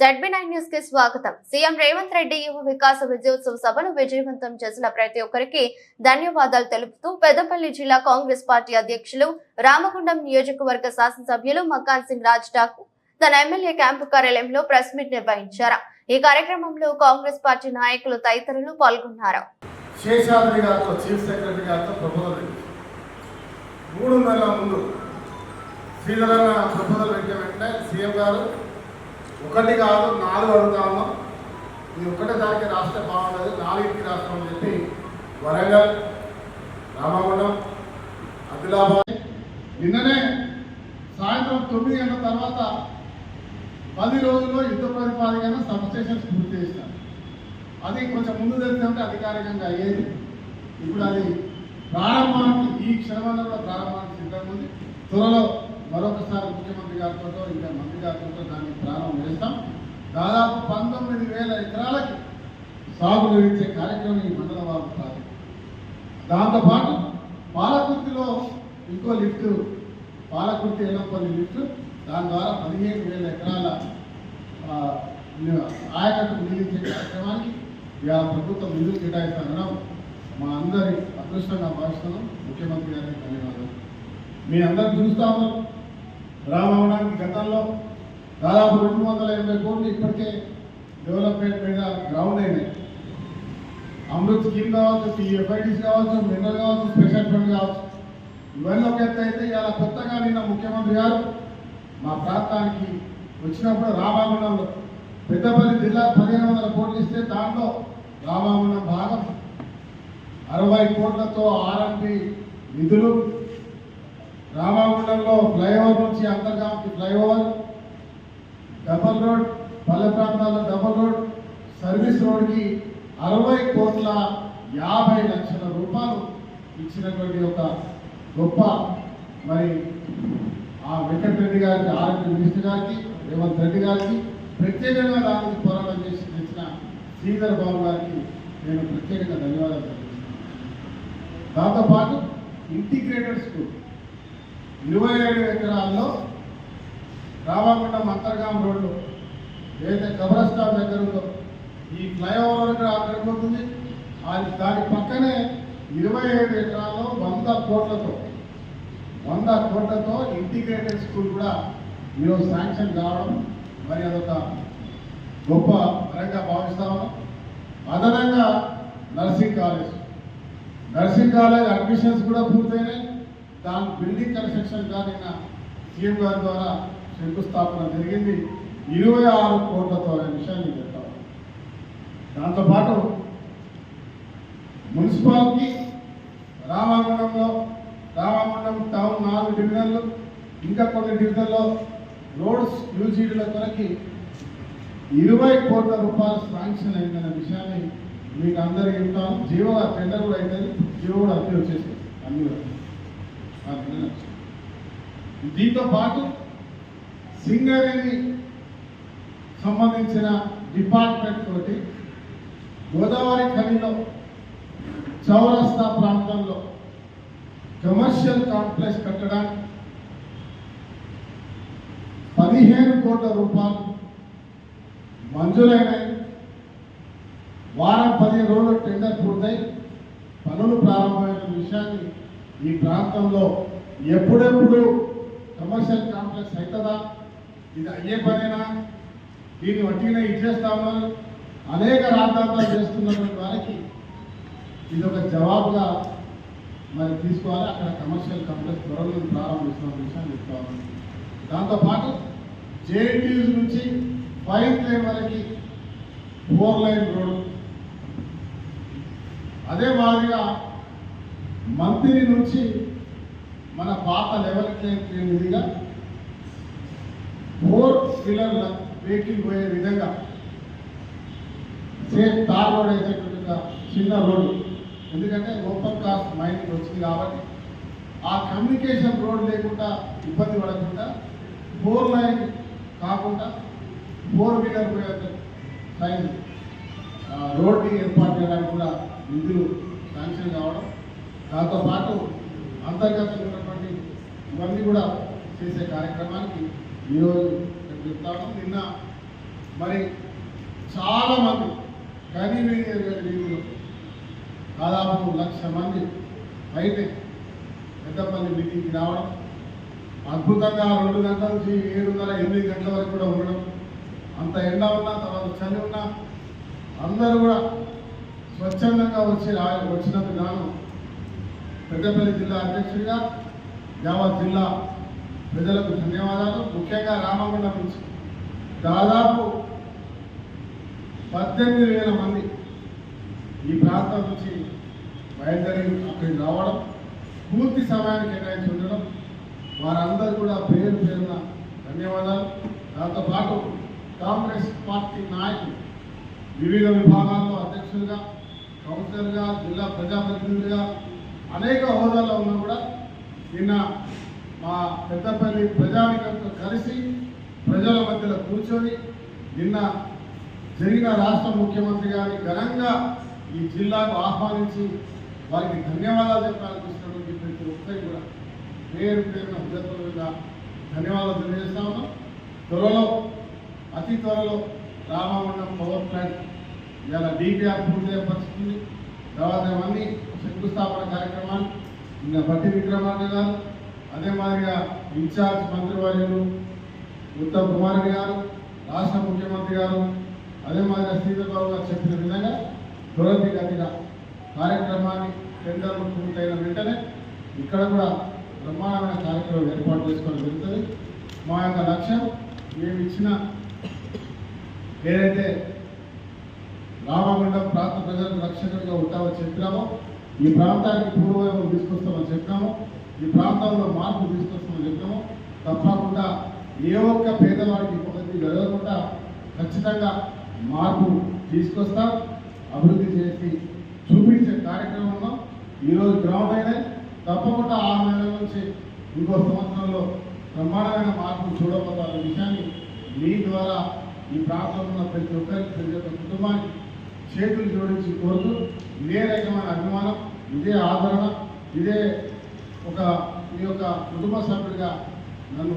ZB nine న్యూస్కి స్వాగతం. CM Revanth Reddy యువ వికాస విజయోత్సవ సభను విజయవంతం చేసిన ప్రతి ఒక్కరికి ధన్యవాదాలు తెలుపుతూ పెద్దపల్లి జిల్లా కాంగ్రెస్ పార్టీ అధ్యక్షులు రామగుండం నియోజకవర్గ శాసనసభ్యులు మకాన్ సింగ్ రాజ్ ఠాకూర్ తన ఎమ్మెల్యే క్యాంపు కార్యాలయంలో ప్రెస్ మీట్ నిర్వహించారు. ఈ కార్యక్రమంలో కాంగ్రెస్ పార్టీ నాయకులు తదితరులు పాల్గొన్నారు. మూడు నెలల ముందు శ్రీధరన్న ప్రపోజల్ పెట్టిన వెంటనే సీఎం గారు ఒకటి కాదు నాలుగు అడుగుతా ఉన్నాం ఇది ఒకటే దానికి రాష్ట్రం బాగుండదు. నాలుగింటికి రాస్తామని చెప్పి వరంగల్ రామగుండం ఆదిలాబాద్. నిన్ననే సాయంత్రం తొమ్మిది గంటల తర్వాత పది రోజుల్లో యుద్ధ ప్రతిపాదికన సబ్స్టేషన్స్ పూర్తి చేసినారు అది కొంచెం ముందు తెలిసిందంటే అధికారికంగా అయ్యేది. ఇప్పుడు అది ప్రారంభానికి ఈ క్షణంలో కూడా ప్రారంభానికి సిద్ధంగా ఉంది. త్వరలో మరొకసారి ముఖ్యమంత్రి గారితో ఇంకా మంత్రి గారితో దాన్ని ప్రారంభం చేస్తాం. దాదాపు పంతొమ్మిది వేల ఎకరాలకి సాగులు ఇచ్చే కార్యక్రమం ఈ మండల వారు ప్రారంభం. దాంతోపాటు పాలకుర్తిలో ఇంకో లిఫ్ట్ పాలకుర్తి ఎల్లంపల్లి లిఫ్ట్ దాని ద్వారా పదిహేను వేల ఎకరాల ఆయకట్టు నిలిచే కార్యక్రమానికి ఇవాళ ప్రభుత్వం నిధులు కేటాయిస్తానడం మా అందరి అదృష్టంగా భావిస్తున్నాం. ముఖ్యమంత్రి గారికి ధన్యవాదాలు. మీ అందరు చూస్తా ఉన్నారు. రామవనానికి గతంలో దాదాపు రెండు వందల ఎనభై కోట్లు ఇప్పటికే డెవలప్మెంట్ మీద గ్రౌండ్ అయినాయి. అమృత్ స్కీమ్ కావచ్చు టీఎఫ్ఐటీస్ కావచ్చు మినరల్ కావచ్చు స్పెషల్ ఫండ్ కావచ్చు. ఇవన్నీ ఒక ఎత్తు అయితే ఇలా కొత్తగా నిన్న ముఖ్యమంత్రి గారు మా ప్రాంతానికి వచ్చినప్పుడు రామాగుండంలో పెద్దపల్లి జిల్లా పదిహేను వందల కోట్లు ఇస్తే దాంట్లో రామాగుండం భాగం. అరవై కోట్లతో ఆర్ఎంపి నిధులు రామాగుండంలో ఫ్లైఓవర్ నుంచి అంతర్గామికి ఫ్లైఓవర్ డబల్ రోడ్ పల్లె ప్రాంతాల్లో డబల్ రోడ్ సర్వీస్ రోడ్కి అరవై కోట్ల యాభై లక్షల రూపాయలు ఇచ్చినటువంటి ఒక గొప్ప మరి ఆ వెంకటరెడ్డి గారికి ఆరోగ్య మినిస్టర్ గారికి రేవంత్ రెడ్డి గారికి ప్రత్యేకంగా దానికి పోరాటం చేసి తెచ్చిన శ్రీధర్ బాబు గారికి నేను ప్రత్యేకంగా ధన్యవాదాలు తెలియజేస్తున్నాను దాంతోపాటు ఇంటిగ్రేటెడ్ స్కూల్ ఇరవై ఏడు ఎకరాల్లో రామగుండం అంతర్గాం రోడ్డు ఏదైతే కబరస్థాన్ దగ్గర ఉందో ఈ ఫ్లైఓవర్ ఇక్కడ అక్కడికి అది దాని పక్కనే ఇరవై ఏడు ఎకరాల్లో వంద కోట్లతో వంద కోట్లతో ఇంటిగ్రేటెడ్ స్కూల్ కూడా ఈరోజు శాంక్షన్ కావడం మరి అదొక గొప్ప పరంగా భావిస్తాము అదనంగా nursing college nursing college admissions కూడా పూర్తయినాయి. దాని బిల్డింగ్ కన్స్ట్రక్షన్ కానీ సీఎం గారి ద్వారా శంకుస్థాపన జరిగింది. ఇరవై ఆరు కోట్లతో అనే విషయాన్ని చెప్తాం దాంతోపాటు మున్సిపాలిటీ రామాగుండంలో రామాగుండం టౌన్ నాలుగు డివిజన్లు ఇంకా కొన్ని డివిజన్లో రోడ్స్ యూజీడీల కొరకి ఇరవై కోట్ల రూపాయలు శాంక్షన్ అయిందనే విషయాన్ని మీకు అందరికీ చెప్తాను జీవో టెండర్ కూడా అవుతుంది జీవో కూడా అన్నీ వచ్చేసింది అన్ని కూడా. ఆ టెండర్ వచ్చింది. దీంతో పాటు సింగరేణి సంబంధించిన డిపార్ట్మెంట్ తోటి గోదావరి ఖనిలో చౌరస్తా ప్రాంతంలో కమర్షియల్ కాంప్లెక్స్ కట్టడానికి పదిహేను కోట్ల రూపాయలు మంజూరైనాయి. వారం పదిహేను రోజులు టెండర్ పూర్తయి. పనులు ప్రారంభమైన విషయాన్ని ఈ ప్రాంతంలో ఎప్పుడెప్పుడు కమర్షియల్ కాంప్లెక్స్ అవుతుందా? ఇది అయ్యే పనేనా? దీన్ని వట్టిగానే ఇచ్చేస్తామా అనేక రాద్ధాంతాలు చేస్తున్నటువంటి వారికి ఇది ఒక జవాబుగా మరి తీసుకోవాలి. అక్కడ కమర్షియల్ కాంప్లెక్స్ త్వరలో ప్రారంభిస్తున్న విషయాన్ని చెప్తాను దాంతోపాటు జేఎన్టీయూస్ నుంచి ఫైవ్ లైన్ వరకు ఫోర్ లైన్ రోడ్డు. అదే మాదిరిగా మంత్రి నుంచి మన పాత లెవెల్ విధంగా ఫోర్ వీలర్ వెహికల్ పోయే విధంగా సేమ్ తార్ రోడ్ వేసేటట్టుగా చిన్న రోడ్డు. ఎందుకంటే ఓపెన్ కాస్ట్ మైనింగ్ వచ్చింది కాబట్టి ఆ కమ్యూనికేషన్ రోడ్ లేకుండా ఇబ్బంది పడకుండా ఫోర్ లైన్ కాకుండా ఫోర్ వీలర్ పోయే సైన్ రోడ్ని ఏర్పాటు చేయడానికి కూడా నిధులు శాంక్షన్ కావడం దాంతోపాటు అంతర్గతంగా ఉన్నటువంటి ఇవన్నీ కూడా చేసే కార్యక్రమానికి ఈరోజు నేను చెప్తాను నిన్న మరి చాలా మంది కనీవి రీతిలో దాదాపు లక్ష మంది అయితే పెద్దపల్లి మీటింగ్కి రావడం అద్భుతంగా రెండు గంటల నుంచి ఏడున్నర ఎనిమిది గంటల వరకు కూడా ఉండడం అంత ఎండ ఉన్నా తర్వాత చలి ఉన్నా అందరూ కూడా స్వచ్ఛందంగా వచ్చి రా వచ్చినందుకు గాను పెద్దపల్లి జిల్లా అధ్యక్షుడిగా యావత్ జిల్లా ప్రజలకు ధన్యవాదాలు. ముఖ్యంగా రామగుండం నుంచి దాదాపు పద్దెనిమిది వేల మంది ఈ ప్రాంతం నుంచి బయలుదేరి అక్కడికి రావడం పూర్తి సమయాన్ని కేటాయించి ఉండడం వారందరూ కూడా పేరు పేరున ధన్యవాదాలు. దాంతో పాటు కాంగ్రెస్ పార్టీ నాయకులు వివిధ విభాగాల్లో అధ్యక్షులుగా కౌన్సిలర్గా జిల్లా ప్రజాప్రతినిధులుగా అనేక హోదాల్లో ఉన్నా కూడా నిన్న మా పెద్దపల్లి ప్రజానికంతో కలిసి ప్రజల మధ్యలో కూర్చొని నిన్న జరిగిన రాష్ట్ర ముఖ్యమంత్రి గారిని ఘనంగా ఈ జిల్లాకు ఆహ్వానించి వారికి ధన్యవాదాలు చెప్పాలనిపిస్తున్నటువంటి ప్రతి ఒక్కరికి కూడా పేరు పేరున హృదయపూర్వకంగా ధన్యవాదాలు తెలియజేస్తా ఉన్నాం. త్వరలో అతి త్వరలో రామగుండం పవర్ ప్లాంట్ ఇలా డీపీఆర్ పూర్తి పరిస్థితుంది తర్వాత మంది శంకుస్థాపన కార్యక్రమాలు నిన్న భట్టి విక్రమార్క గారు అదే మాదిరిగా ఇన్ఛార్జ్ మంత్రివర్యులు ఉత్తమ్ కుమార్ గారు రాష్ట్ర ముఖ్యమంత్రి గారు అదే మాదిరిగా శ్రీధర్బాబు గారు చెప్పిన విధంగా త్వరితగతిగా కార్యక్రమాన్ని టెండర్లు పూర్తయిన వెంటనే ఇక్కడ కూడా బ్రహ్మాండమైన కార్యక్రమం ఏర్పాటు చేసుకోవడం జరుగుతుంది. మా యొక్క లక్ష్యం మేము ఇచ్చిన ఏదైతే రామగుండం ప్రాంత ప్రజలకు రక్షకులుగా ఉంటామని చెప్పినాము. ఈ ప్రాంతానికి పూర్వవైపు తీసుకొస్తామని చెప్పినాము. ఈ ప్రాంతంలో మార్పు తీసుకొస్తామని చెప్పినాము. తప్పకుండా ఏ ఒక్క పేదవాడికి ఇబ్బంది జరగకుండా ఖచ్చితంగా మార్పు తీసుకొస్తాం. అభివృద్ధి చేసి చూపించే కార్యక్రమంలో ఈరోజు గ్రౌండ్ అయినా తప్పకుండా ఆరు నెలల నుంచి ఇంకో సంవత్సరంలో బ్రహ్మాండమైన మార్పులు చూడబోతారనే విషయాన్ని మీ ద్వారా ఈ ప్రాంతంలో ఉన్న ప్రతి ఒక్కరికి ప్రతి ఒక్క కుటుంబానికి చేతులు జోడించి కోరుతూ ఇదే రకమైన అభిమానం ఇదే ఆదరణ ఇదే ఒక మీ యొక్క కుటుంబ సభ్యుడిగా నన్ను